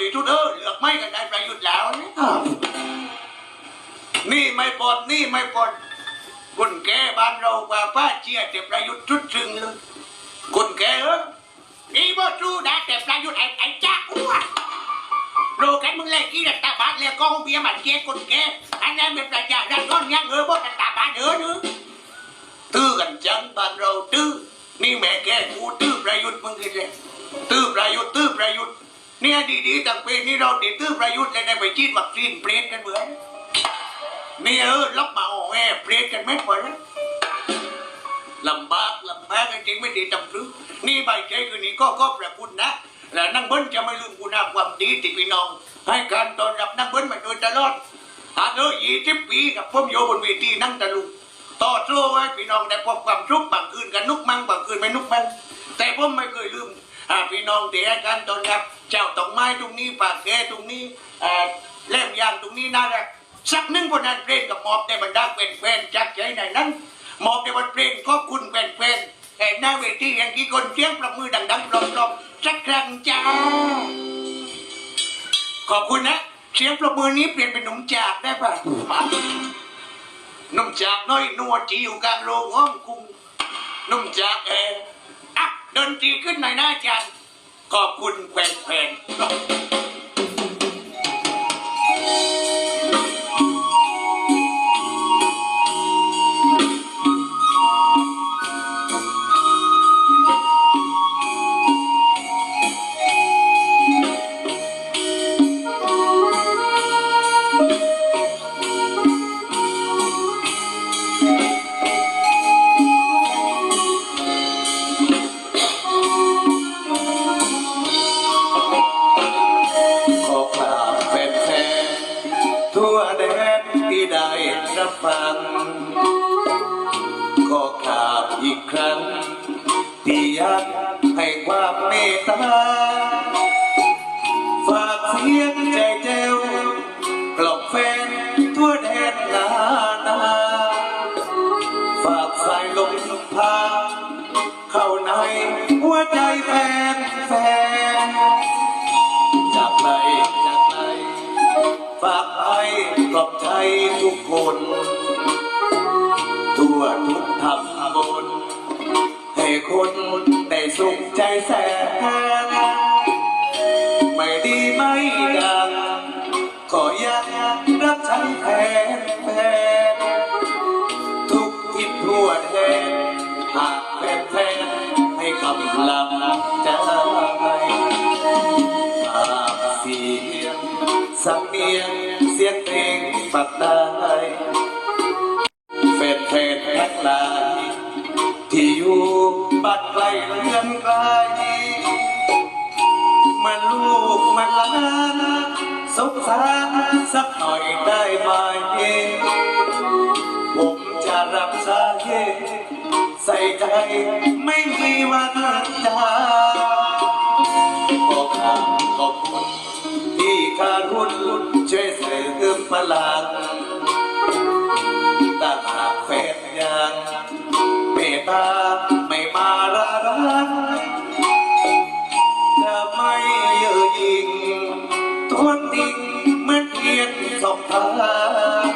ตีทุดเออเหลือกไม่กันได้ประยุทธ์แล้วนี่นี่ไม่ปลดนี่ไม่ปลดคนแก่บ้านเรากว่าป้าเชียร์แต่ประยุทธ์ชุดซึ่งเลยคนแก่เออนี่บ่สู้ได้แต่ประยุทธ์ไอ้ไอ้จ้าอ้วนโลกันมึงเลยกี่รัฐบาลเลยกองเบียร์มันเจ๊คนแก่อันนั้นเป็นประชาชนก้อนยังเออบ่รัฐบาลเออเนอะตื้อกันจังบ้านเราตื้อนี่แม่แกกูตื้อประยุทธ์มึงกินเลยตื้อประยุทธ์ตื้อประยุทธ์ เนี่ยดีๆตั้งปีนี้เราติดตื้อประยุทธ์เลยได้ไปฉีดวัคซีนเปรตกันเหมือนนี่เออล็อกมาโอ้แหเปรตกันไม่พอนะลำบากลำบากจริงไม่ดีจำซื้อนี่ใบใจคือนี่ก็ก็ประคุณนะและนักเบิ้ลจะไม่ลืมคุณความดีที่พี่น้อง ให้การต้อนรับนักเบิ้ลมาโดยตลอดหากเออยี่สิบปีกับผมโยบนเวทีนั่งตะลุงต่อสู้ให้พี่น้องได้พบความสุขบางคืนกันนุกมั่งบางคืนไม่นุกมั่ง แต่ผมไม่เคยลืมอ่าพี่น้องที่ให้การต้อนรับ เจ้าตองไม้ตรงนี้ปากแกตรงนี้เล่มยางตรงนี้น่ารักสักหนึ่งคนนั้นเพลงกับมอบในบรรดาเป็นแฟนจากใจในนั้นมอบในบทเพลงขอบคุณแฟนๆแต่หน้าเวทีอย่างที่คนเสียงประมือดังๆปลอมๆสักครั้งจ้าขอบคุณนะเสียงประมือนี้เปลี่ยนเป็นหนุ่มจากได้ป่ะหนุ่มจากน้อยนัวจีอยู่กลางโรงห้องคุงหนุ่มจากเอออะ ดนตรีขึ้นหน่อยนะอาจารย์ขอบคุณแฟนๆ ทั่วแดนที่ได้รับฟัง ก็ข่าวอีกครั้ง ที่อยากให้ความเมตตา ฝากเสียงใจแจ้ ทุกคน ทั่วทุกทำบน ให้คนได้สุขใจแสนไม่ดีไม่ดังขอยังรับใช้แทนแฟนทุกทิศทั่วแดนหากแฟนแฟนให้กำลังใจภาเสียงสำเนียง ยงเพลงปักได้เฟดเฟดทั้งหลายที่อยู่บ้านไกลเรือนไกลมื่อลูกมันลานสงสารสักหน่อยได้ไหมผมจะรับสาเหใส่ใจไม่มีวันจาขอบคุณขอบคุณที่การุณ พา